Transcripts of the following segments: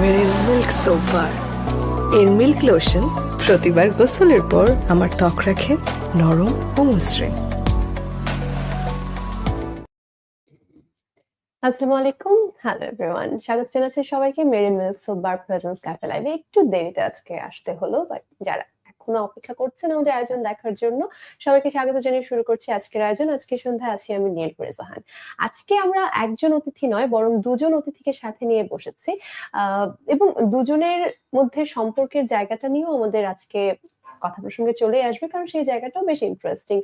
Marine এর milk lotion প্রতিবার গোসলের পর আমার ত্বক রাখে নরম ও মসৃণ আসসালামু আলাইকুম হ্যালো এভরিওয়ান স্বাগত জানাচ্ছি সবাইকে Meril milk soap bar presence cafe লাইভে একটু দেরিতে আজকে আসতে হলো বাট যারা এখনও অপেক্ষা করছেন আমাদের আয়োজন দেখার জন্য। সবাইকে স্বাগত জানিয়ে শুরু করছি আজকের আয়োজন। আজকে সন্ধ্যায় আছি আমি নীল জাহান আজকে আমরা একজন অতিথি নয়, বরং দুজন অতিথিকে সাথে নিয়ে বসেছি। এবং দুজনের মধ্যে সম্পর্কের জায়গাটা নিয়েও আমাদের আজকে কথা প্রসঙ্গে চলে আসবে, কারণ সেই জায়গাটাও বেশ ইন্টারেস্টিং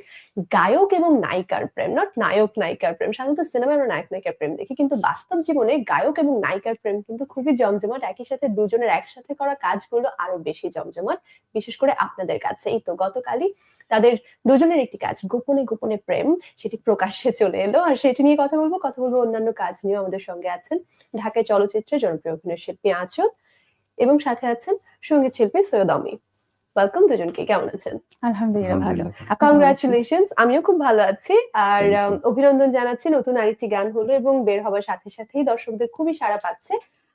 গায়ক এবং নায়িকার প্রেম নট নায়ক, নায়িকার প্রেম, সাধারণত সিনেমায় আমরা নায়ক, নায়িকার প্রেম দেখি, কিন্তু বাস্তব জীবনে গায়ক এবং নায়িকার প্রেম কিন্তু খুবই জমজমাট। একই সাথে দুজনের একসাথে করা কাজগুলো আরও বেশি জমজমাট, বিশেষ করে আপনাদের কাছে। এই তো গতকালই তাদের দুজনের একটি কাজ, গোপনে গোপনে প্রেম, সেটি প্রকাশ্যে চলে এলো। আর সেটি নিয়ে কথা বলব কথা বলব অন্যান্য কাজ নিয়ে আমাদের সঙ্গে আছেন ঢাকায় চলচ্চিত্রে জনপ্রিয় অভিনয় শিল্পী আঁচল এবং সাথে আছেন সংগীত শিল্পী সৈয়দ অমি। ওয়েলকাম দুজনকে কেমন আছেন? আলহামদুলিল্লাহ ভালো? কংগ্রাচুলেশনস আমিও খুব ভালো আছি। আর অভিনন্দন জানাচ্ছি নতুন আরেকটি গান হলো এবং বের হবার সাথে সাথেই দর্শকদের খুবই সাড়া পাচ্ছে।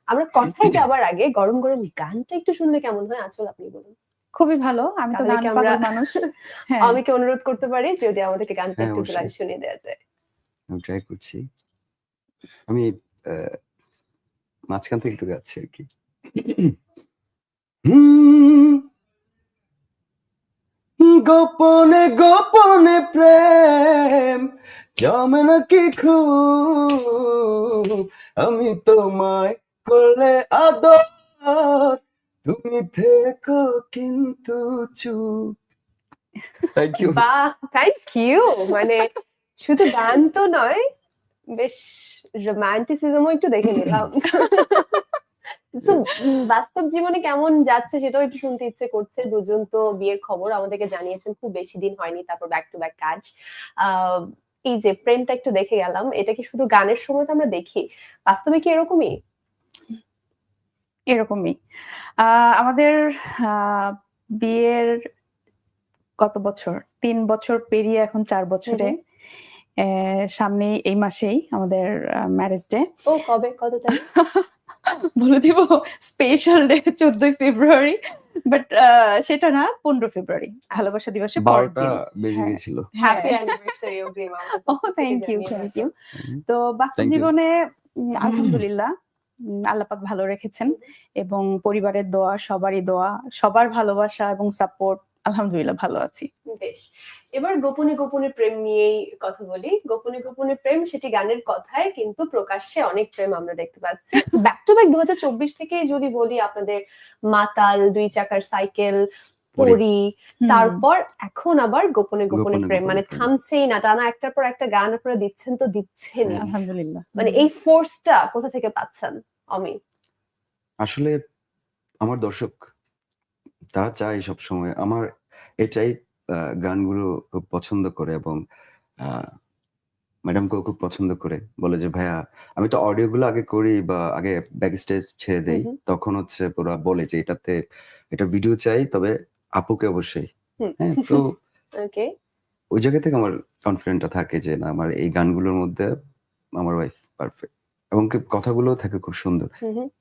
আমরা কথায় যাবার আগে গরম গরম গানটা একটু শুনলে কেমন হয়? আচল আপনি বলুন। খুবই ভালো আমি তো গান কি পাগল মানুষ। হ্যাঁ। আমিকে অনুরোধ করতে পারি যদি আমাদেরকে গানটা হ্যাঁ, একটু অবশ্যই। শুনিয়ে দেওয়া যায়। আমি ট্রাই করছি। আমি আহ, মাঝখান থেকে একটু গাচ্ছি আর কি। হুম, গোপনে গোপনে প্রেম, জমে নাকি খুব? আমি তোমায় করলে আদর, তুমি থেকো কিন্তু চুপ। থ্যাংক ইউ বাহ থ্যাংক ইউ মানে শুধু গান তো নয়, বেশ রোমান্টিসিজমও একটু দেখে নিলাম। বাস্তব জীবনে কেমন যাচ্ছে সেটাও একটু শুনতে ইচ্ছে করছে। দুজন তো বিয়ের খবর আমাদেরকে জানিয়েছেন খুব বেশি দিন হয়নি তারপর ব্যাক টু ব্যাক কাজ। আহ, এই যে প্রেমটা একটু দেখে গেলাম এটা কি শুধু গানের সময় তো আমরা দেখি? বাস্তবে কি এরকমই? এরকমই। আহ, আমাদের আহ, বিয়ের কত বছর? তিন বছর পেরিয়ে এখন চার বছরে। আহ, সামনেই এই মাসেই আমাদের ম্যারেজ ডে ও কবে? কত তারিখ? বলে দিব স্পেশাল ডে চোদ্দই ফেব্রুয়ারি। বাট সেটা না পনেরো ফেব্রুয়ারি। ভালোবাসা দিবসে বারোটা বেজে হ্যাঁ। গেছিল। হ্যাপি অ্যানিভার্সারি অগ্রিম ও থ্যাংক ইউ থ্যাংক ইউ তো বাস্তব জীবনে আলহামদুলিল্লাহ উম, আল্লাপাক ভালো রেখেছেন। এবং পরিবারের দোয়া সবারই দোয়া সবার ভালোবাসা এবং সাপোর্ট আলহামদুলিল্লাহ ভালো আছি। বেশ। এবার গোপনে গোপনে প্রেম নিয়েই কথা বলি। গোপনে গোপনে প্রেম সেটি গানের কথায় কিন্তু প্রকাশ্যে অনেক প্রেম আমরা দেখতে পাচ্ছি। ব্যাক টু ব্যাক দু থেকে যদি বলি আপনাদের মাতাল দুই চাকার সাইকেল পরী। পরি তারপর এখন আবার গোপনে গোপনে প্রেম। মানে থামছেই না টানা একটার পর একটা গান আপনারা দিচ্ছেন তো দিচ্ছেন। আলহামদুলিল্লাহ। মানে এই ফোর্সটা কোথা থেকে পাচ্ছেন অমি আসলে আমার দর্শক তারা চায় সব সময় আমার এটাই গানগুলো খুব পছন্দ করে এবং ম্যাডামকেও খুব পছন্দ করে। বলে যে ভাইয়া আমি তো অডিও গুলো আগে করি বা আগে ব্যাক স্টেজ ছেড়ে দেই। তখন হচ্ছে পুরা বলে যে এটাতে এটা ভিডিও চাই তবে আপুকে অবশ্যই। হ্যাঁ তো ওকে ওই জায়গা থেকে আমার কনফিডেন্টটা থাকে যে না আমার এই গানগুলোর মধ্যে আমার ওয়াইফ পারফেক্ট এবং কথাগুলো থাকে খুব সুন্দর।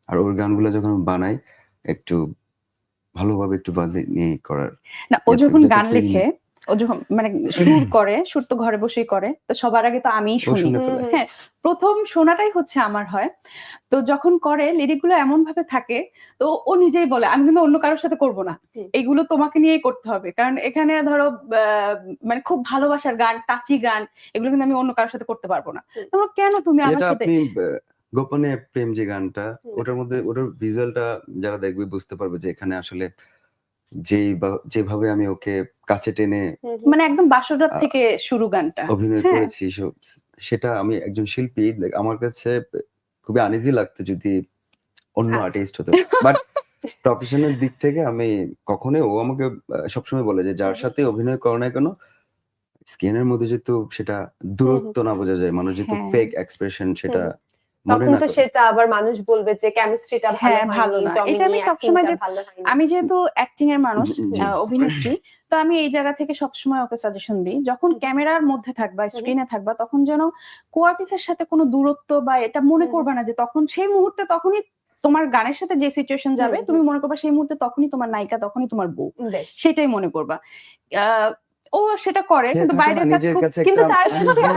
আর ওর গানগুলো যখন বানাই একটু ভালোভাবে একটু বাজে নিয়ে করার না ও যখন গান লেখে ও যখন মানে সুর করে সুর তো ঘরে বসেই করে তো সবার আগে তো আমিই শুনি। হ্যাঁ প্রথম শোনাটাই হচ্ছে আমার হয়। তো যখন করে লিরিকগুলো এমন ভাবে থাকে তো ও নিজেই বলে আমি কিন্তু অন্য কারোর সাথে করব না। হুম। এইগুলো তোমাকে নিয়েই করতে হবে। কারণ এখানে ধরো আহ, মানে খুব ভালোবাসার গান টাচি গান এগুলো কিন্তু আমি অন্য কারোর সাথে করতে পারব না। তোমরা কেন তুমি আমার এটা সাথে গোপনে প্রেম যে গানটা ওটার মধ্যে ওটার ভিজুয়ালটা যারা দেখবে বুঝতে পারবে যে এখানে আসলে যেই বা- যেভাবে আমি ওকে কাছে টেনে মানে একদম বাসরাত থেকে শুরু গানটা। অভিনয় হ্যাঁ। করেছি সেটা আমি একজন শিল্পী আমার কাছে খুবই আনইজি লাগতো যদি অন্য আচ্ছা। আর্টিস্ট হতো। বাট প্রফেশনাল দিক থেকে আমি কখনোই ও আমাকে সবসময় বলে যে যার সাথে অভিনয় করো না কেন স্কিনের মধ্যে যেহেতু সেটা দূরত্ব না বোঝা যায় মানুষ যেহেতু হ্যাঁ। ফেক এক্সপ্রেশন সেটা তখন তো সেটা আবার মানুষ বলবে যে কেমিস্ট্রিটা ভালো হ্যাঁ, ভালো না। এটা আমি সবসময় যে- আমি যেহেতু অ্যাক্টিং এর মানুষ অভিনেত্রী তো আমি এই জায়গা থেকে সবসময় ওকে সাজেশন দিই যখন ক্যামেরার মধ্যে থাকবা স্ক্রিনে থাকবা তখন যেন কোয়ার্টিসের সাথে কোনো দূরত্ব বা এটা মনে করবে না যে তখন সেই মুহূর্তে তখনই তোমার গানের সাথে যে সিচুয়েশন যাবে তুমি মনে করবা সেই মুহূর্তে তখনই তোমার নায়িকা তখনই তোমার বউ। সেটাই মনে করবা। আহ, ও সেটা করে কিন্তু বাইরের কাজ কিন্তু তার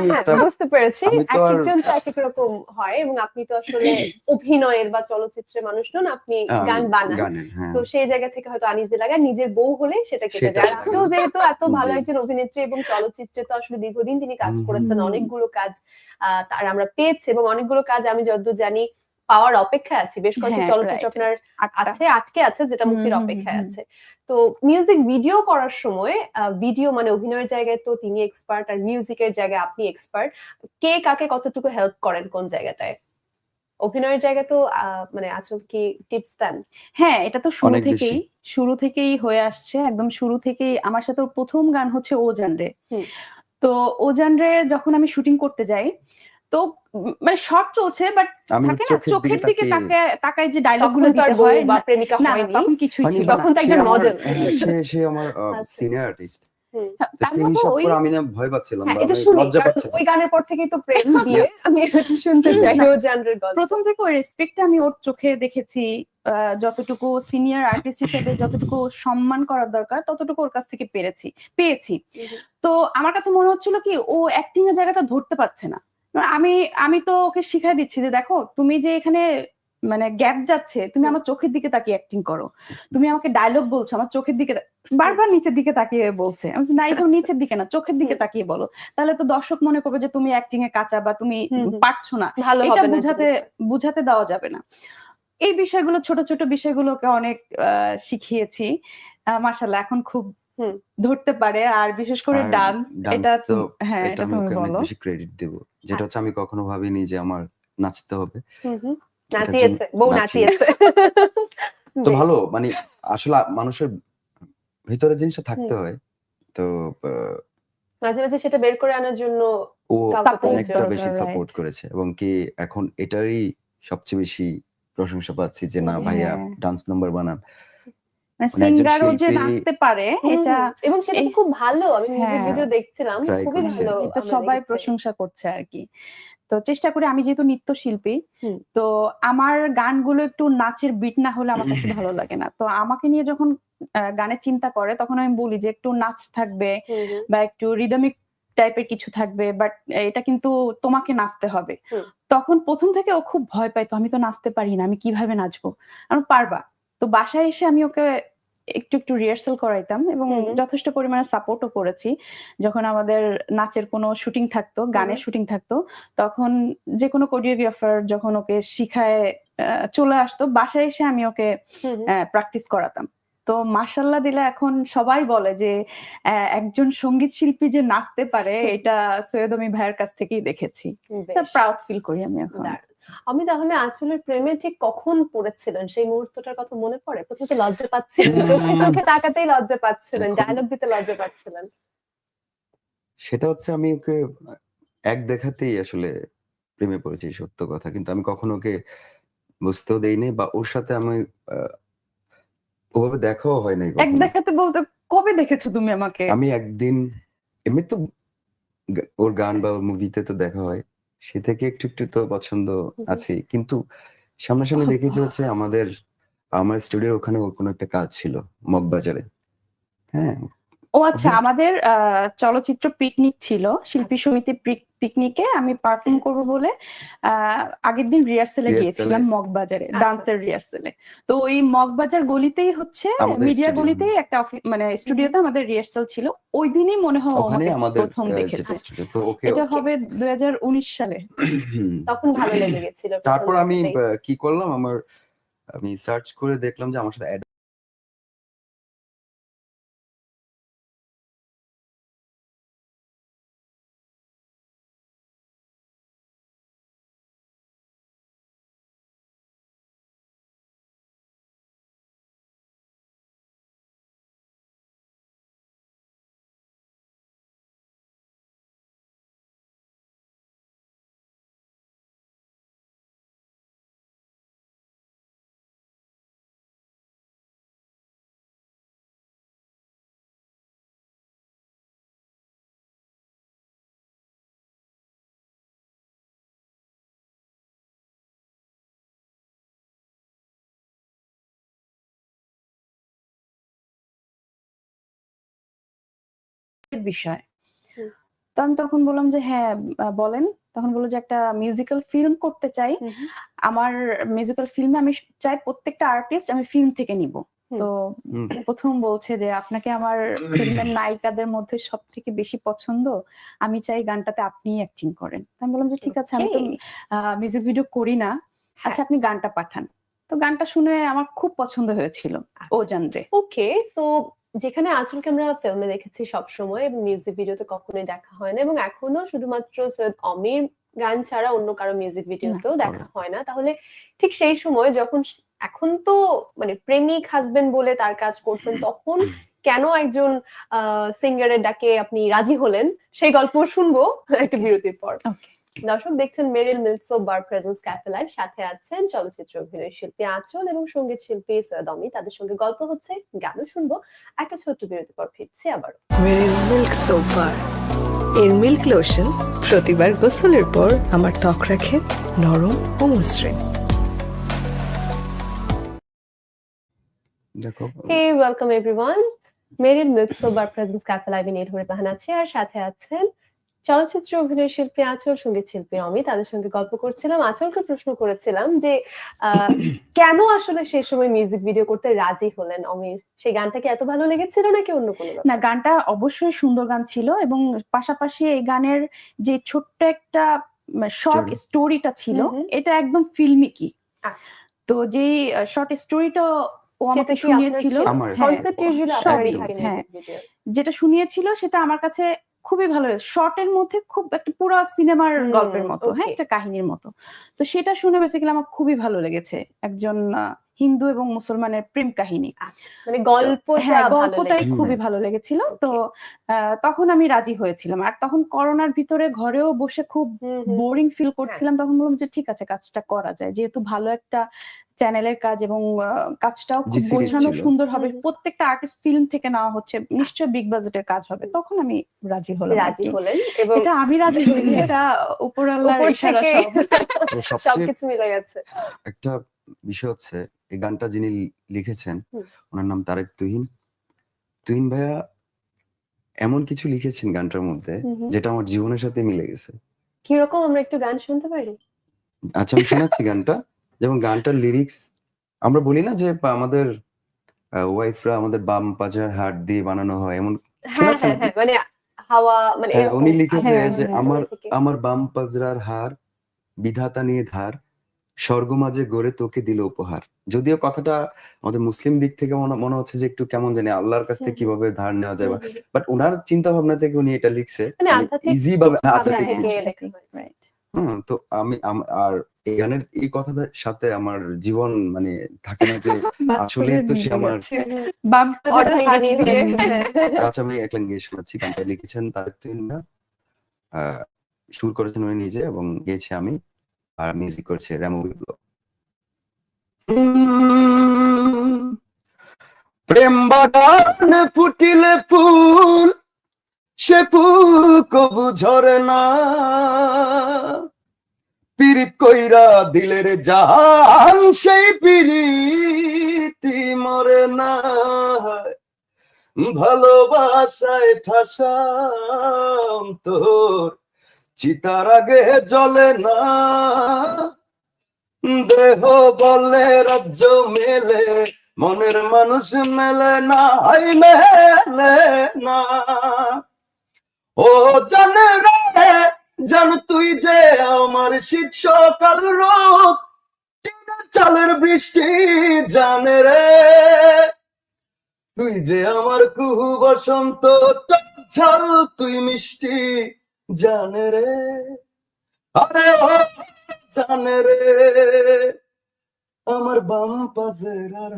হ্যাঁ, বুঝতে পেরেছি। একজন তো এক এক রকম হয় এবং আপনি তো আসলে অভিনয়ের বা চলচ্চিত্রের মানুষ নন আপনি গান বানান। হ্যাঁ। তো সেই জায়গা থেকে হয়তো আনিজে লাগে নিজের বউ হলে সেটা কেটে যায়। আপনিও যেহেতু এত ভালো একজন অভিনেত্রী এবং চলচ্চিত্রে তো আসলে দীর্ঘদিন তিনি কাজ করেছেন অনেকগুলো কাজ আহ, তার আমরা পেয়েছি এবং অনেকগুলো কাজ আমি যতদূর জানি পাওয়ার অপেক্ষায় আছি। বেশ কয়েকটি হ্যাঁ, চলচ্চিত্র আপনার আছে আটকে আছে যেটা মুক্তির অপেক্ষায় আছে। তো মিউজিক ভিডিও করার সময় ভিডিও মানে অভিনয়ের জায়গায় তো তিনি এক্সপার্ট আর মিউজিকের জায়গায় আপনি এক্সপার্ট কে কাকে কতটুকু হেল্প করেন কোন জায়গাটায়? অভিনয়ের জায়গায় তো আহ, মানে আচল কি টিপস দেন? হ্যাঁ এটা তো শুরু থেকেই শুরু থেকেই হয়ে আসছে। একদম শুরু থেকেই আমার সাথে প্রথম গান হচ্ছে ও জানরে তো ও জানরে যখন আমি শুটিং করতে যাই তো মানে শর্ট চলছে বাট থাকে না চোখের দিকে তাকিয়ে- তাকায় যে ডায়লগগুলো দিতে হয় বা প্রেমিকা না, না, হয়নি। তখন কিছুই ছিল তখন তো একজন আমার- model। হ্যাঁ, সে সে আমার আচ্ছা। সিনিয়র আর্টিস্ট হুম। তার সেই মতো হিসাব ওই করে আমি না ভয় পাচ্ছিলাম হ্যাঁ বা এটা আমি শুনি লজ্জা কারণ পাচ্ছিলাম। ওই গানের পর থেকেই তো প্রেম দিয়ে আমি এটা শুনতে চাই ও জানরের গল্প। প্রথম থেকে ওই রেসপেক্ট আমি ওর চোখে দেখেছি আহ, যতটুকু সিনিয়র আর্টিস্ট হিসেবে যতটুকু সম্মান করার দরকার ততটুকু ওর কাছ থেকে পেরেছি পেয়েছি। তো আমার কাছে মনে হচ্ছিল কি ও অ্যাক্টিং এর জায়গাটা ধরতে পারছে না। আমি আমি তো ওকে শিখাই দিচ্ছি যে দেখো তুমি যে এখানে মানে গ্যাপ যাচ্ছে তুমি আমার চোখের দিকে তাকিয়ে অ্যাক্টিং করো। তুমি আমাকে ডায়লগ বলছো আমার চোখের দিকে বারবার নিচের দিকে তাকিয়ে বলছে। আমি না এটা আচ্ছা। নিচের দিকে না চোখের দিকে তাকিয়ে বলো। তাহলে তো দর্শক মনে করবে যে তুমি অ্যাক্টিং এ কাঁচা বা তুমি। পারছ না। এটা বুঝাতে বুঝাতে দেওয়া যাবে না। এই বিষয়গুলো ছোট ছোট বিষয়গুলোকে অনেক আহ, শিখিয়েছি। মার্শাল্লাহ এখন খুব। ধরতে পারে। আর বিশেষ করে ডান্স এটা তো হ্যাঁ এটা আমি তুমি ওকে অনেক বেশি ক্রেডিট দেব। যেটা হচ্ছে আমি কখনো ভাবিনি যে আমার নাচতে হবে। নাচিয়েছে বউ নাচিয়েছে। তো ভালো মানে আসলে মানুষের ভিতরে জিনিসটা থাকতে হয়। তো মাঝে মাঝে সেটা বের করে আনার জন্য ও অনেকটা বেশি সাপোর্ট করেছে। এবং কি এখন এটারই সবচেয়ে বেশি প্রশংসা পাচ্ছি যে না ভাইয়া হ্যাঁ। ডান্স নাম্বার বানান। মানে মানে সিঙ্গারও যে নাচতে পারে এটা এবং সেটা খুব ভালো। আমি মিউজিক হ্যাঁ। ভিডিও দেখছিলাম খুবই ভালো এটা সবাই প্রশংসা করছে আর কি। তো চেষ্টা করি আমি যেহেতু নৃত্যশিল্পী। তো আমার গানগুলো একটু নাচের বিট না হলে আমার কাছে ভালো লাগে না। তো আমাকে নিয়ে যখন আহ, গানের চিন্তা করে তখন আমি বলি যে একটু নাচ থাকবে। বা একটু রিদমিক টাইপের কিছু থাকবে বাট এটা কিন্তু তোমাকে নাচতে হবে। তখন প্রথম থেকে ও খুব ভয় পাইতো আমি তো নাচতে পারি না আমি কীভাবে নাচবো? আমি পারবা। তো বাসায় এসে আমি ওকে একটু একটু রিহার্সাল করাইতাম এবং যথেষ্ট পরিমাণে সাপোর্টও করেছি যখন আমাদের নাচের কোনো শুটিং থাকতো গানের শুটিং থাকতো তখন যে কোনো কোরিওগ্রাফার যখন ওকে শিখায় চলে আসতো বাসায় এসে আমি ওকে। প্র্যাকটিস করাতাম তো মার্শাল্লাহ দিলে এখন সবাই বলে যে একজন সংগীত শিল্পী যে নাচতে পারে এটা সৈয়দ ভাইয়ের কাছ থেকেই দেখেছি। প্রাউড ফিল করি আমি এখন। আমি তাহলে আঁচলের প্রেমে ঠিক কখন পড়েছিলেন? সেই মুহূর্তটার কথা মনে পড়ে? প্রথমে তো লজ্জা পাচ্ছিলেন চোখে চোখে তাকাতেই লজ্জা পাচ্ছিলেন ডায়লগ দিতে লজ্জা পাচ্ছিলেন। সেটা হচ্ছে আমি ওকে এক দেখাতেই আসলে প্রেমে পড়েছি সত্য কথা। কিন্তু আমি কখনো ওকে বুঝতেও দেইনি বা ওর সাথে আমি আহ, ওভাবে দেখাও হয় নাই এক দেখাতে বলতে কবে দেখেছ তুমি আমাকে? আমি একদিন এমনি তো ওর গান বা মুভিতে তো দেখা হয়। সে থেকে একটু একটু তো পছন্দ। আছে। কিন্তু সামনাসামনি দেখেছি হচ্ছে আমাদের আমার স্টুডিওর ওখানে ওর কোনো একটা কাজ ছিল মগবাজারে। হ্যাঁ? ও আচ্ছা আমাদের আহ, চলচ্চিত্র পিকনিক ছিল শিল্পী আচ্ছা। সমিতি পিকনিকে আমি পারফর্ম করব বলে আহ, আগের দিন রিহার্সেলে গিয়েছিলাম মগবাজারে আচ্ছা। ডান্সের রিহার্সেলে তো ওই মগবাজার গলিতেই হচ্ছে মিডিয়া গলিতেই একটা মানে স্টুডিওতে আমাদের রিহার্সেল ছিল। ওই দিনই মনে হয় ওখানে আমাকে আমাদের প্রথম দেখেছে। এটা হবে দুই হাজার উনিশ সালে। তখন ভালো লেগে গেছিল তারপর আমি কি করলাম? আমার আমি সার্চ করে দেখলাম যে আমার সাথে বিষয়। তো আমি তখন বললাম যে হ্যাঁ বলেন। তখন বলল যে একটা মিউজিক্যাল ফিল্ম করতে চাই। আমার মিউজিক্যাল ফিল্মে আমি চাই প্রত্যেকটা আর্টিস্ট আমি ফিল্ম থেকে নিব। তো প্রথম বলছে যে আপনাকে আমার ফিল্মের নায়িকাদের মধ্যে সব থেকে বেশি পছন্দ? আমি চাই গানটাতে আপনিই অ্যাক্টিং করেন। আমি বললাম যে ঠিক আছে আমি তো মিউজিক ভিডিও করি না। হ্যাঁ। আচ্ছা আপনি গানটা পাঠান। তো গানটা শুনে আমার খুব পছন্দ হয়েছিল ও জানরে ওকে তো যেখানে আঁচলকে আমরা ফিল্মে দেখেছি সবসময় এবং মিউজিক ভিডিওতে কখনোই দেখা হয় না এবং এখনও শুধুমাত্র সৈয়দ অমির গান ছাড়া অন্য কারও মিউজিক ভিডিওতেও দেখা হয় না। তাহলে ঠিক সেই সময় যখন এখন তো মানে প্রেমিক হাজবেন্ড বলে তার কাজ করছেন তখন কেন একজন সিঙ্গারের ডাকে আপনি রাজি হলেন? সেই গল্প শুনব একটা বিরতির পর. দর্শক দেখছেন Meril milk soap bar presence cafe live. সাথে আছেন চলচ্চিত্র অভিনয় শিল্পী আঁচল এবং সংগীত শিল্পী সৈয়দ অমি। তাদের সঙ্গে গল্প হচ্ছে গানও শুনব। একটা ছোট্ট বিরতির পর ফিরছি আবার মেরিল মিল্ক সোপ বার। এর মিল্ক লোশন প্রতিবার গোসলের পর আমার ত্বক রাখে নরম ও মসৃণ। দেখো। Hey welcome everyone Meril milk soap bar presence cafe লাইভে নিয়ে ধরে আছে। আর সাথে আছেন চলচ্চিত্র অভিনয় শিল্পী আঁচল সংগীত শিল্পী অমি তাদের সঙ্গে গল্প করছিলাম। আঁচলকে প্রশ্ন করেছিলাম যে আহ, কেন আসলে সেই সময় মিউজিক ভিডিও করতে রাজি হলেন অমির সেই গানটা কি এত ভালো লেগেছিল নাকি অন্য কোনো না গানটা অবশ্যই সুন্দর গান ছিল এবং পাশাপাশি এই গানের যে ছোট্ট একটা শর্ট. স্টোরিটা ছিল। এটা একদম ফিল্মিকি আচ্ছা। তো যেই শর্ট স্টোরিটা ও আমাকে শুনিয়েছিল হ্যাঁ, হ্যাঁ। যেটা শুনিয়েছিল সেটা আমার কাছে খুবই ভালো শর্টের মধ্যে খুব একটা পুরো সিনেমার গল্পের মতো হ্যাঁ. একটা কাহিনীর মতো তো সেটা শুনে বেসিক্যালি আমার খুবই ভালো লেগেছে একজন হিন্দু এবং মুসলমানের প্রেম কাহিনী। আচ্ছা মানে গল্পটা হ্যাঁ গল্পটাই খুবই ভালো লেগেছিল। তো আহ, তখন আমি রাজি হয়েছিলাম। আর তখন করোনার ভিতরে ঘরেও বসে খুব। বোরিং ফিল করছিলাম তখন বললাম যে ঠিক আছে কাজটা করা যায়। যেহেতু ভালো একটা চ্যানেলের কাজ এবং আহ, কাজটাও খুব ছিল। সুন্দর হবে। প্রত্যেকটা আর্টিস্ট ফিল্ম থেকে নেওয়া হচ্ছে। নিশ্চয়ই বিগ বাজেটের কাজ হবে। তখন আমি রাজি হলাম রাজি। হলেন এবং এটা আমি রাজি হইনি এটা উপর আল্লাহর ইশারা সব সবকিছু মিলে গেছে। একটা বিষয় হচ্ছে এই গানটা যিনি লিখেছেন। ওনার নাম তারেক তুহিন। তুহিন ভাইয়া এমন কিছু লিখেছেন গানটার মধ্যে। যেটা আমার জীবনের সাথে মিলে গেছে। কীরকম আমরা একটু গান শুনতে পারি? আচ্ছা আমি শোনাচ্ছি গানটা। যেমন গানটার লিরিক্স আমরা বলি না যে আমাদের ওয়াইফরা আমাদের বাম পাজার হাট দিয়ে বানানো হয় এমন হ্যাঁ হ্যাঁ হ্যাঁ মানে হাওয়া মানে উনি লিখেছে যে আমার আমার বাম পাজরার হার বিধাতা নিয়ে ধার স্বর্গ মাঝে গড়ে তোকে দিল উপহার যদিও কথাটা আমাদের মুসলিম দিক থেকে মনে মনে হচ্ছে যে একটু কেমন জানি আল্লাহর কাছ থেকে কীভাবে ধার নেওয়া যায়। বাট ওনার চিন্তা ভাবনা থেকে উনি এটা লিখছে মানে ইজি ভাবে। লেখা হয়েছে। Right. হুম তো আমি আর এই গানের এই কথাটার সাথে আমার জীবন মানে থাকে না যে আসলে তো সে আমার হ্যাঁ। আচ্ছা আমি এক লাইন গিয়ে শোনাচ্ছি গানটা লিখেছেন। আহ, সুর করেছেন উনি নিজে এবং গেয়েছি আমি আর মিউজিক করছে রেমো বিপ্লব প্রেম বাগান ফুটিলে ফুল, সে ফুল কবু ঝরে না। পিরিত কইরা দিলের জান সেই পিরিতি মরে না। ভালোবাসায় ঠাসাম তোর চিতার আগে জ্বলে না। দেহ বলে, রাজ্য মেলে, মনের মানুষ মেলে না, হাই মেলে না। ও জানে রে, জান তুই যে আমার শীত সকাল রোদ চালের বৃষ্টি জানে রে। তুই যে আমার কুহু বসন্ত ঝাল, তুই মিষ্টি জানে রে। আরে ও জানে রে। আমার বাম পাজের আর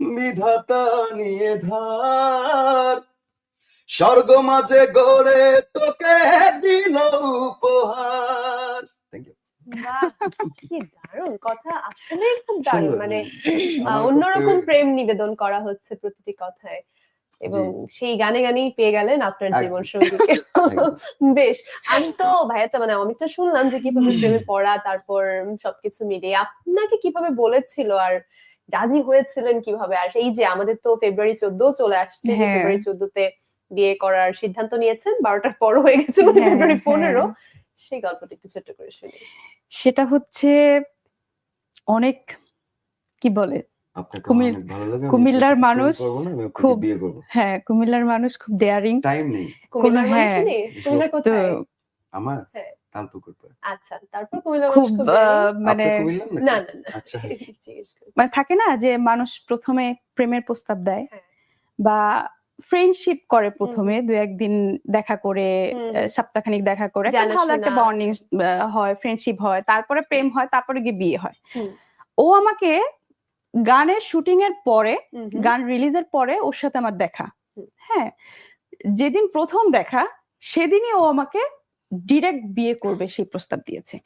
বিধাতা নিয়ে ধার। স্বর্গ মাঝে গড়ে তোকে দিল উপহার। দারুণ কথা। আসলে খুব দারুণ। মানে অন্যরকম। প্রেম নিবেদন করা হচ্ছে প্রতিটি কথায়। এবং সেই গানে গানেই পেয়ে গেলেন আপনার জীবন সঙ্গীকে বেশ আমি তো ভাইয়াটা মানে অমিতটা শুনলাম যে কীভাবে প্রেমে পড়া তারপর সবকিছু মিলিয়ে আপনাকে কীভাবে বলেছিল আর রাজি হয়েছিলেন কীভাবে? আর এই যে আমাদের তো ফেব্রুয়ারি চোদ্দ চলে আসছে যে হ্যাঁ। ফেব্রুয়ারি চোদ্দতে বিয়ে করার সিদ্ধান্ত নিয়েছেন বারোটার পর হয়ে গেছে মানে হ্যাঁ, ফেব্রুয়ারি হ্যাঁ। পনেরো। সেই গল্পটা একটু ছোট্ট করে শুনি। সেটা হচ্ছে অনেক কি বলে? কুমিল্লার মানুষ খুব- হ্যাঁ কুমিল্লার মানুষ খুব ডেয়ারিং টাইম নেই। কুমিল্লার হ্যাঁ, আমার। আচ্ছা তারপর খুব মানে? না না আচ্ছা। মানে থাকে না যে মানুষ প্রথমে প্রেমের প্রস্তাব দেয় হ্যাঁ। বা ফ্রেন্ডশিপ করে প্রথমে দু একদিন দেখা করে। সপ্তাহখানিক দেখা করে। একটা ভালো একটা। বন্ডিং হয় ফ্রেন্ডশিপ হয় তারপরে প্রেম হয় তারপরে গিয়ে বিয়ে হয়। ও আমাকে গানের শুটিং এর পরে। গান রিলিজের পরে ওর সাথে আমার দেখা। হ্যাঁ যেদিন প্রথম দেখা সেদিনই ও আমাকে ডিরেক্ট বিয়ে করবে সেই প্রস্তাব দিয়েছে।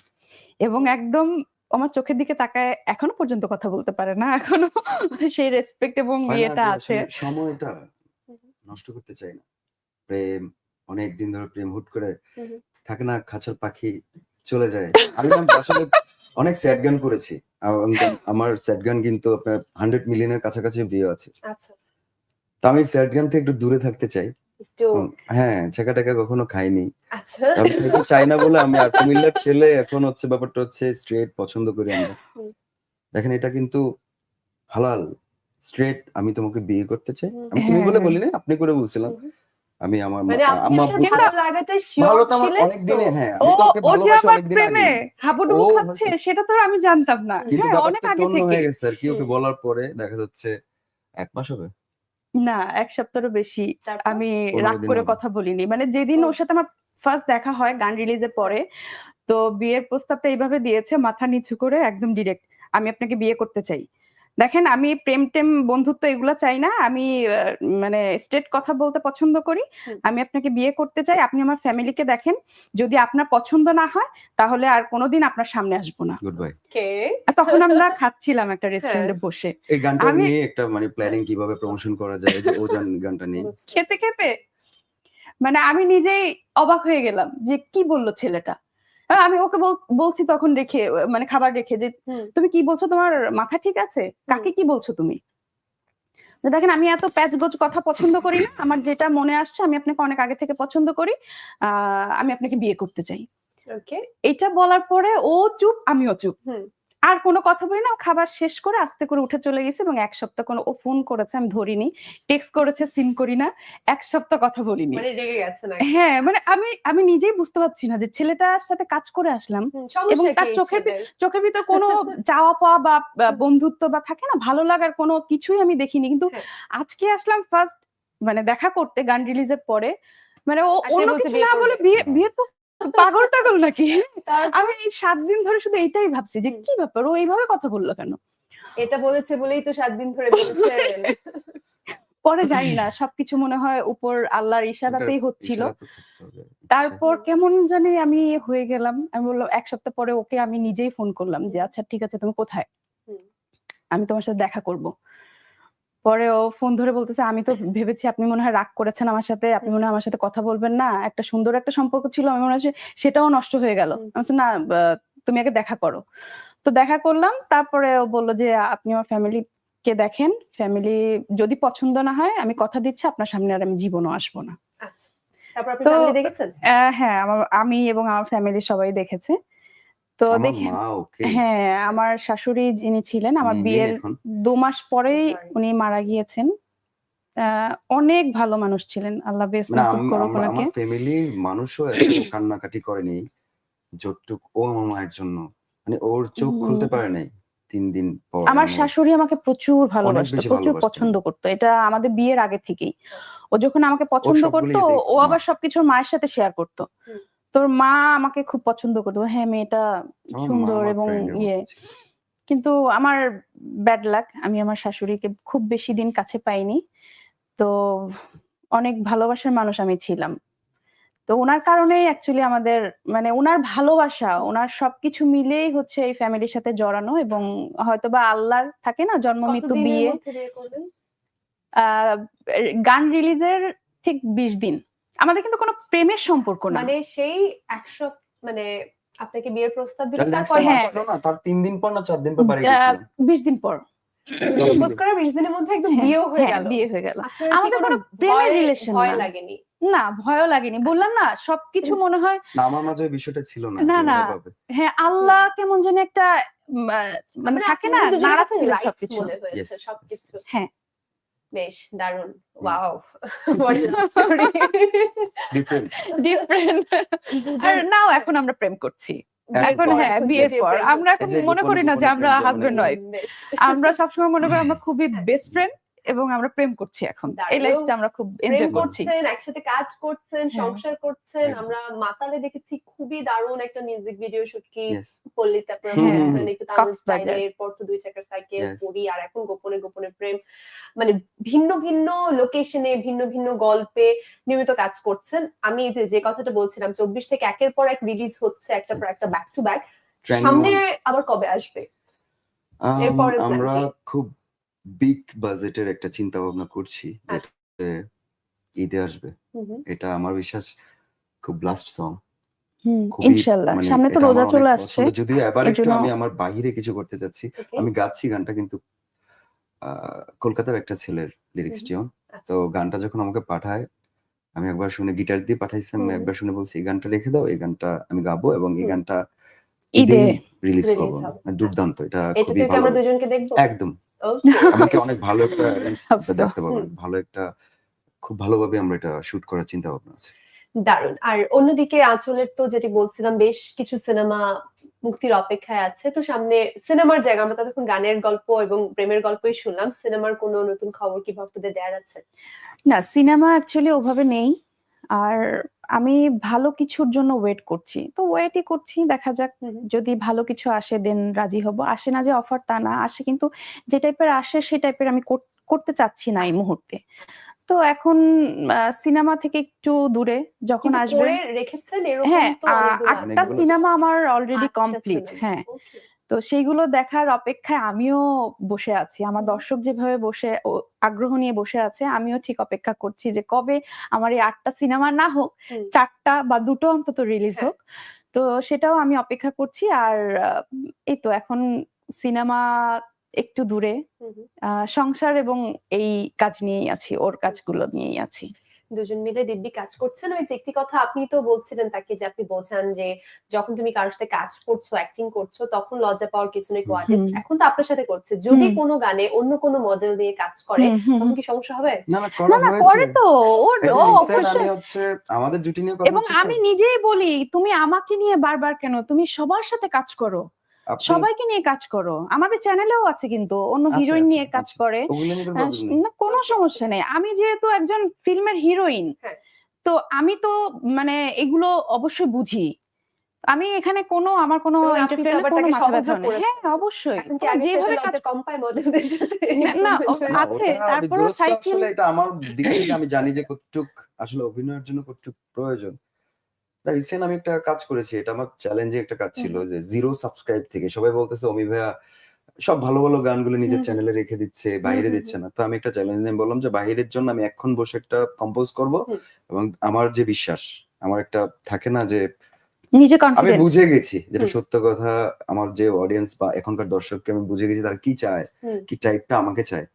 এবং একদম আমার চোখের দিকে তাকায় এখনও পর্যন্ত কথা বলতে পারে না এখনও সেই রেসপেক্ট এবং ইয়েটা আছে। সময়টা নষ্ট করতে চাই না। প্রেম অনেক দিন ধরে প্রেম হুট করে। থাকে না খাঁচার পাখি চলে যায়। আমি আসলে অনেক স্যাড গান করেছি। আমার স্যাড গান কিন্তু আপনার হান্ড্রেড মিলিয়নের কাছাকাছি ভিউ আছে। আচ্ছা। তো আমি স্যাড গান থেকে একটু দূরে থাকতে চাই। হ্যাঁ ছেকা টেকা কখনো খাইনি। আচ্ছা। চাই না বলে আমি আর কুমিল্লার ছেলে এখন হচ্ছে ব্যাপারটা হচ্ছে স্ট্রেট পছন্দ করি আমরা। দেখেন এটা কিন্তু হালাল। স্ট্রেট আমি তোমাকে বিয়ে করতে চাই। আমি তুমি বলে হ্যাঁ। বলি না আপনি করে বলছিলাম। আমি আমার মানে আম্মা ভালো তো আমার অনেক দিনে হ্যাঁ আমি তো ওকে ও যে ভালোবাসি অনেক দিন আগে হাবুডুবু খাচ্ছে সেটা তো আমি জানতাম না। কিন্তু হ্যাঁ অনেক আগে থেকে হয়ে গেছে আর কি ওকে বলার পরে দেখা যাচ্ছে এক মাস হবে। না এক সপ্তাহেরও বেশি আমি রাগ করে কথা বলিনি। মানে যেদিন ওর সাথে আমার ফার্স্ট দেখা হয় গান রিলিজের পরে তো বিয়ের প্রস্তাবটা এইভাবে দিয়েছে মাথা নিচু করে একদম ডিরেক্ট আমি আপনাকে বিয়ে করতে চাই। দেখেন আমি প্রেম টেম বন্ধুত্ব এগুলো চাই না। আমি আহ, মানে স্ট্রেট কথা বলতে পছন্দ করি। আমি আপনাকে বিয়ে করতে চাই। আপনি আমার ফ্যামিলিকে দেখেন। যদি আপনার পছন্দ না হয় তাহলে আর কোনোদিন আপনার সামনে আসব না। গুড বাই তখন আমরা খাচ্ছিলাম একটা রেস্টুরেন্টে বসে। এই গানটা আমি- নিয়ে একটা মানে প্ল্যানিং কীভাবে প্রমোশন করা যায় যে ওজান গানটা নিয়ে। খেতে খেতে। মানে আমি নিজেই অবাক হয়ে গেলাম যে কি বলল ছেলেটা? আমি ওকে বলছি তখন রেখে মানে খাবার রেখে যে তুমি কি বলছো তোমার মাথা ঠিক আছে? কাকে কি বলছো তুমি? দেখেন আমি এত প্যাচ গোচ কথা পছন্দ করি না। আমার যেটা মনে আসছে আমি আপনাকে অনেক আগে থেকে পছন্দ করি। আহ আমি আপনাকে বিয়ে করতে চাই। ওকে। এটা বলার পরে ও চুপ আমিও চুপ। আর কোনো কথা বলি না খাবার শেষ করে আস্তে করে উঠে চলে গেছে এবং এক সপ্তাহ কোনো ও ফোন করেছে আমি ধরিনি টেক্সট করেছে সিন করি না এক সপ্তাহ কথা বলিনি। মানে হ্যাঁ মানে আমি আমি নিজেই বুঝতে পারছি না যে ছেলেটার সাথে কাজ করে আসলাম এবং তার চোখের ভি- চোখের ভিতর কোনো চাওয়া পাওয়া বা বন্ধুত্ব বা থাকে না ভালো লাগার কোনো কিছুই আমি দেখিনি। কিন্তু হ্যাঁ। আজকে আসলাম ফার্স্ট মানে দেখা করতে গান রিলিজের পরে মানে ও অন্য কিছু না বলে বিয়ে বিয়ে তো পাগল টাগল নাকি? আমি এই সাত দিন ধরে শুধু এইটাই ভাবছি যে কি ব্যাপার? ও এইভাবে কথা বলল কেন? এটা বলেছে বলেই তো সাত দিন ধরে পরে জানি না সবকিছু মনে হয় উপর আল্লাহর ইশারাতেই হচ্ছিল। তারপর কেমন জানি আমি হয়ে গেলাম। আমি বললাম এক সপ্তাহ পরে ওকে আমি নিজেই ফোন করলাম যে আচ্ছা ঠিক আছে তুমি কোথায়? আমি তোমার সাথে দেখা করব। পরে ও ফোন ধরে বলতেছে আমি তো ভেবেছি আপনি মনে হয় রাগ করেছেন আমার সাথে আপনি মনে হয় আমার সাথে কথা বলবেন না। একটা সুন্দর একটা সম্পর্ক ছিল আমি মনে হয় সেটাও নষ্ট হয়ে গেল। আমি না তুমি আগে দেখা করো। তো দেখা করলাম তারপরে ও বলল যে আপনি আমার ফ্যামিলি কে দেখেন। ফ্যামিলি যদি পছন্দ না হয় আমি কথা দিচ্ছি আপনার সামনে আর আমি জীবনও আসব না। আচ্ছা। হ্যাঁ আমার আমি এবং আমার ফ্যামিলি সবাই দেখেছে। তো দেখে হ্যাঁ আমার শাশুড়ি যিনি ছিলেন আমার বিয়ের দু মাস পরেই উনি মারা গিয়েছেন। আহ, অনেক ভালো মানুষ ছিলেন আল্লাহ বেশ মানে করুক ওনাকে। ফ্যামিলির মানুষও কান্নাকাটি করেনি যতটুক ও আমার মায়ের জন্য। মানে ওর চোখ খুলতে পারে নাই তিন দিন পর আমার শাশুড়ি আমাকে প্রচুর ভালোবাসতো প্রচুর পছন্দ করতো। এটা আমাদের বিয়ের আগে থেকেই। ও যখন আমাকে পছন্দ করতো ও আবার সবকিছু মায়ের সাথে শেয়ার করতো। তোর মা আমাকে খুব পছন্দ করতো। হ্যাঁ মেয়েটা সুন্দর এবং ইয়ে। কিন্তু আমার ব্যাড লাক আমি আমার শাশুড়িকে খুব বেশি দিন কাছে পাইনি। তো অনেক ভালোবাসার মানুষ আমি ছিলাম। তো ওনার কারণেই অ্যাকচুয়ালি আমাদের মানে ওনার ভালোবাসা ওনার সবকিছু মিলেই হচ্ছে এই ফ্যামিলির সাথে জড়ানো এবং হয়তোবা আল্লাহর থাকে না জন্ম মৃত্যু বিয়ে। গান রিলিজের ঠিক বিশ দিন। আমাদের কিন্তু কোনো প্রেমের সম্পর্ক না। মানে সেই একশো মানে আপনাকে বিয়ের প্রস্তাব দিল তারপর হ্যাঁ। তার তিন দিন পর না চার দিন পর বাড়ি বিশ দিন পর। প্রপোজ করার বিশ দিনের মধ্যে একদম বিয়েও হয়ে হ্যাঁ গেল। বিয়ে হয়ে গেল। আমাদের কোনো প্রেমের ভয়- ভয় লাগেনি? না ভয়ও লাগেনি। বললাম না সবকিছু মনে হয় না আমার মাঝে বিষয়টা ছিল না না, না। হ্যাঁ আল্লাহ কেমন যেন একটা মানে থাকে না নাড়া ছিল মনে সবকিছু। হ্যাঁ। বেশ দারুণ ওয়াও. ডিফারেন্ট আর নাও এখন আমরা প্রেম করছি। এখন হ্যাঁ বিয়ের পর। আমরা এখন মনে করি না যে আমরা হাজবেন্ড। ওয়াইফ আমরা সবসময় মনে করি আমরা খুবই বেস্ট ফ্রেন্ড এবং আমরা প্রেম করছি এখন। এই লাইফটা আমরা খুব এনজয় করছি। করছেন একসাথে কাজ করছেন হ্যাঁ। সংসার করছেন আমরা মাতালে দেখেছি খুবই দারুণ একটা মিউজিক ভিডিও শুট কি. পল্লীতে আপনারা হ্যাঁ। দেখেছেন একটু তামিল স্টাইলে এরপর তো দুই চাকার সাইকেল. পুরী আর এখন গোপনে গোপনে প্রেম। মানে ভিন্ন ভিন্ন লোকেশনে ভিন্ন ভিন্ন গল্পে নিয়মিত কাজ করছেন। আমি এই যে যে কথাটা বলছিলাম চব্বিশ থেকে একের পর এক রিলিজ হচ্ছে একটা পর একটা ব্যাক টু ব্যাক সামনে আবার কবে আসবে? plan আমরা খুব বিগ বাজেটের একটা চিন্তা ভাবনা করছি আচ্ছা। যেটাতে ঈদে আসবে। এটা আমার বিশ্বাস খুব লাস্ট সং ইনশাল্লাহ। মানে সামনে তো রোজা চলে আসছে। যদিও এবার একটু আমি আমার বাহিরে কিছু করতে চাচ্ছি আমি গাচ্ছি গানটা কিন্তু কলকাতার একটা ছেলের লিরিক্স হুম। টিউন আচ্ছা। তো গানটা যখন আমাকে পাঠায় আমি একবার শুনে গিটার দিয়ে পাঠাইছি আমি একবার শুনে বলছি এই গানটা রেখে দাও এই গানটা আমি গাবো এবং এই গানটা ঈদে রিলিজ করব। মানে দুর্দান্ত। এটা এটা খুবই ভালো। একদম. আমাকে অনেক ভালো একটা. দেখতে পাবেন। ভালো একটা খুব ভালোভাবে আমরা এটা শুট করার চিন্তা ভাবনা আছে। দারুণ। আর অন্যদিকে আঁচলের তো যেটি বলছিলাম বেশ কিছু সিনেমা মুক্তির অপেক্ষায় আছে। তো সামনে সিনেমার জায়গা আমরা ততক্ষণ গানের গল্প এবং প্রেমের গল্পই শুনলাম। সিনেমার কোনো নতুন খবর কি ভক্তদের দেওয়ার আছে? না সিনেমা অ্যাকচুয়ালি ওভাবে নেই। আর আমি ভালো কিছুর জন্য ওয়েট করছি। তো ওয়েটই করছি দেখা যাক। যদি ভালো কিছু আসে দেন রাজি হব। আসে না যে অফার তা না। আসে কিন্তু যে টাইপের আসে সেই টাইপের আমি করতে চাচ্ছি না এই মুহূর্তে। তো এখন সিনেমা থেকে একটু দূরে যখন আসবে রেখেছেন হ্যাঁ আটটা সিনেমা আমার অলরেডি কমপ্লিট হ্যাঁ. তো সেইগুলো দেখার অপেক্ষায় আমিও বসে আছি। আমার দর্শক যেভাবে বসে আগ্রহ নিয়ে বসে আছে আমিও ঠিক অপেক্ষা করছি যে কবে আমার এই আটটা সিনেমা না হোক চারটা বা দুটো অন্তত রিলিজ হ্যাঁ। হোক তো সেটাও আমি অপেক্ষা করছি। আর এই তো এখন সিনেমা একটু দূরে সংসার এবং এই কাজ নিয়েই আছি ওর কাজগুলো নিয়েই আছি। দুজন মিলে দিব্যি কাজ করছেন। ওই যে একটি কথা আপনি তো বলছিলেন তাকে যে আপনি বোঝান যে যখন তুমি কারোর সাথে কাজ করছ অ্যাক্টিং করছ তখন লজ্জা পাওয়ার কিছু নেই হুম। এখন তো আপনার সাথে করছে। যদি কোনো গানে অন্য কোনো মডেল দিয়ে কাজ করে তখন কি সমস্যা হবে? না না করা তো। ওর ও অবশ্যই। আমি হচ্ছে আমাদের জুটি নিয়ে কথা এবং আমি নিজেই বলি তুমি আমাকে নিয়ে বারবার কেন? তুমি সবার সাথে কাজ করো। সবাইকে নিয়ে কাজ করো। আমাদের চ্যানেলেও আছে কিন্তু অন্য হিরোইন নিয়ে কাজ করে। কোনো সমস্যা নেই। আমি যেহেতু একজন ফিল্মের হিরোইন হ্যাঁ। তো আমি তো মানে এগুলো অবশ্যই বুঝি। আমি এখানে কোনো আমার কোনো। হ্যাঁ অবশ্যই। যেভাবে কাজ কম মডেলদের সাথে। না, আছে, সাইকেল- এটা আমার দিক থেকে আমি জানি যে কতটুক আসলে অভিনয়ের জন্য কতটুক প্রয়োজন। রিসেন্ট আমি একটা কাজ করেছি এটা আমার চ্যালেঞ্জে একটা কাজ ছিল যে জিরো সাবস্ক্রাইব থেকে সবাই বলতেছে অমি ভাইয়া সব ভালো ভালো গানগুলো নিজের। চ্যানেলে রেখে দিচ্ছে বাইরে দিচ্ছে না। তো আমি একটা চ্যালেঞ্জ নিয়ে বললাম যে বাইরের জন্য আমি এখন বসে একটা কম্পোজ করব। এবং আমার যে বিশ্বাস আমার একটা থাকে না যে নিজে আমি বুঝে গেছি যেটা সত্য কথা আমার যে অডিয়েন্স বা এখনকার দর্শককে আমি বুঝে গেছি তারা কি চায় কি টাইপটা আমাকে চায়।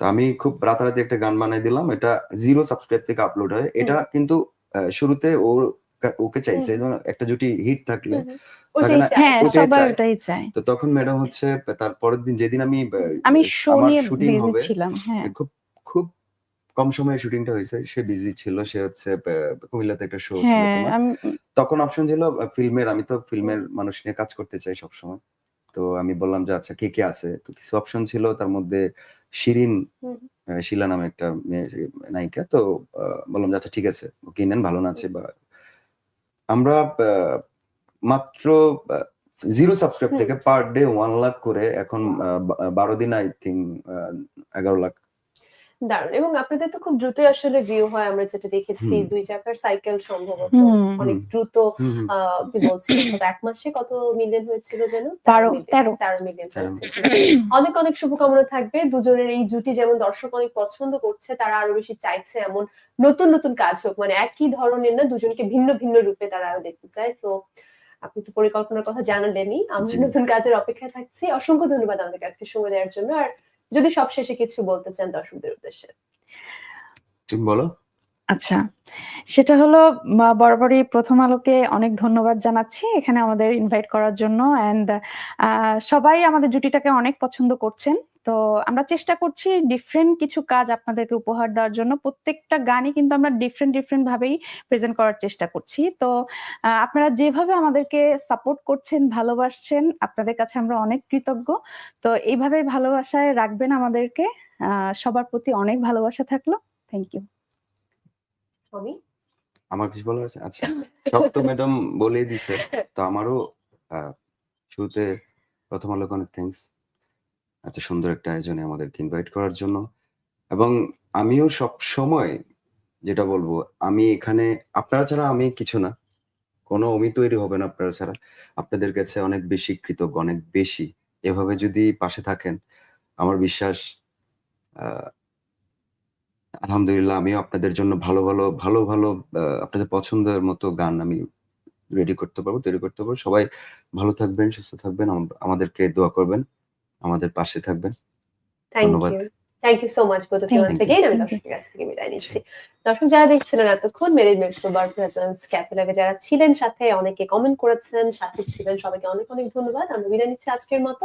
তো আমি খুব রাতারাতি একটা গান বানাই দিলাম এটা জিরো সাবস্ক্রাইব থেকে আপলোড হয়। এটা কিন্তু শুরুতে ওর ওকে চাইছে একটা জুটি হিট থাকলে। হ্যাঁ তো তখন ম্যাডাম হচ্ছে তার পরের দিন যেদিন আমি আমি শুটিং হবে হ্যাঁ। খুব খুব কম সময়ে শুটিংটা হয়েছে। সে বিজি ছিল সে হচ্ছে কুমিল্লাতে একটা শো ছিল হ্যাঁ তখন অপশন ছিল ফিল্মের আমি তো ফিল্মের মানুষ নিয়ে কাজ করতে চাই সবসময়। তো আমি বললাম যে আচ্ছা কে কে আছে? তো কিছু অপশন ছিল তার মধ্যে শিরিন শিলা নামে একটা নায়িকা। তো বললাম যে আচ্ছা ঠিক আছে ওকে নেন ভালো নাচে বা আমরা মাত্র জিরো সাবস্ক্রাইব থেকে পার ডে ওয়ান লাখ করে এখন বারো দিন আই থিঙ্ক এগারো লাখ দারুণ। এবং আপনাদের তো খুব দ্রুতই আসলে ভিউ হয় আমরা যেটা দেখেছি দুই চাকার সাইকেল সম্ভবত। অনেক দ্রুত কত এক মাসে কত মিলিয়ন হয়েছিল যেন? তেরো, তেরো। তেরো। মিলিয়ন অনেক অনেক শুভকামনা থাকবে। দুজনের এই জুটি যেমন দর্শক অনেক পছন্দ করছে তারা আরও বেশি চাইছে এমন নতুন নতুন কাজ হোক। মানে একই ধরনের না দুজনকে ভিন্ন ভিন্ন রূপে তারা আরও দেখতে চায়। তো আপনি তো পরিকল্পনার কথা জানালেনই। আমরা নতুন কাজের অপেক্ষায় থাকছি। অসংখ্য ধন্যবাদ আমাদের কাছে সময় দেওয়ার জন্য। আর যদি সব শেষে কিছু বলতে চান দর্শকদের উদ্দেশ্যে। বলো। আচ্ছা সেটা হলো বরাবরই প্রথম আলোকে অনেক ধন্যবাদ জানাচ্ছি এখানে আমাদের ইনভাইট করার জন্য। অ্যান্ড সবাই আমাদের জুটিটাকে অনেক পছন্দ করছেন। তো আমরা চেষ্টা করছি ডিফারেন্ট কিছু কাজ আপনাদেরকে উপহার দেওয়ার জন্য। প্রত্যেকটা গানই কিন্তু আমরা ডিফারেন্ট ডিফারেন্ট ভাবেই প্রেজেন্ট করার চেষ্টা করছি। তো আহ, আপনারা যেভাবে আমাদেরকে সাপোর্ট করছেন ভালোবাসছেন আপনাদের কাছে আমরা অনেক কৃতজ্ঞ। তো এইভাবে ভালোবাসায় রাখবেন আমাদেরকে। আহ, সবার প্রতি অনেক ভালোবাসা থাকল। থ্যাংক ইউ আমি আমার কিছু বলার আছে আচ্ছা সব তো ম্যাডাম বলেই দিছে। তো আমারও আহ, শুরুতে প্রথম আলোকে অনেক থ্যাঙ্কস এত সুন্দর একটা আয়োজনে আমাদেরকে ইনভাইট করার জন্য। এবং আমিও সব সময় যেটা বলব আমি এখানে আপনারা ছাড়া আমি কিছু না। কোনো অমি তৈরি হবে না আপনারা ছাড়া। আপনাদের কাছে অনেক বেশি কৃতজ্ঞ অনেক বেশি। এভাবে যদি পাশে থাকেন আমার বিশ্বাস আহ, আলহামদুলিল্লাহ আমিও আপনাদের জন্য ভালো ভালো ভালো ভালো আপনাদের পছন্দের মতো গান আমি রেডি করতে পারব তৈরি করতে পারব। সবাই ভালো থাকবেন সুস্থ থাকবেন আমাদেরকে দোয়া করবেন। আমাদের পাশে থাকবেন। ধন্যবাদ। Thank you so much both of you once. Again আমি দর্শকের কাছ থেকে বিদায় নিচ্ছি। দর্শক যারা দেখছিলেন এতক্ষণ মেরিল মেক্সোবার প্রেজেন্স ক্যাপিটালে যারা ছিলেন সাথে অনেকে কমেন্ট করেছেন সাথে ছিলেন সবাইকে অনেক অনেক ধন্যবাদ। আমরা বিদায় নিচ্ছি আজকের মতো।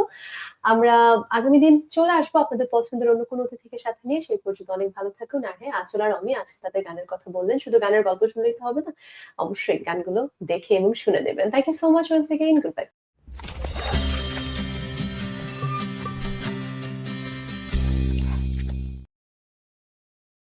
আমরা আগামী দিন চলে আসব আপনাদের পছন্দের অন্য কোনো অতিথিকে সাথে নিয়ে। সেই পর্যন্ত অনেক ভালো থাকুন। আর হ্যাঁ আচল আর আমি আজকে তাদের গানের কথা বললেন। শুধু গানের গল্প শুনলেই তো হবে না অবশ্যই গানগুলো দেখে এবং শুনে নেবেন thank you so much once again good bye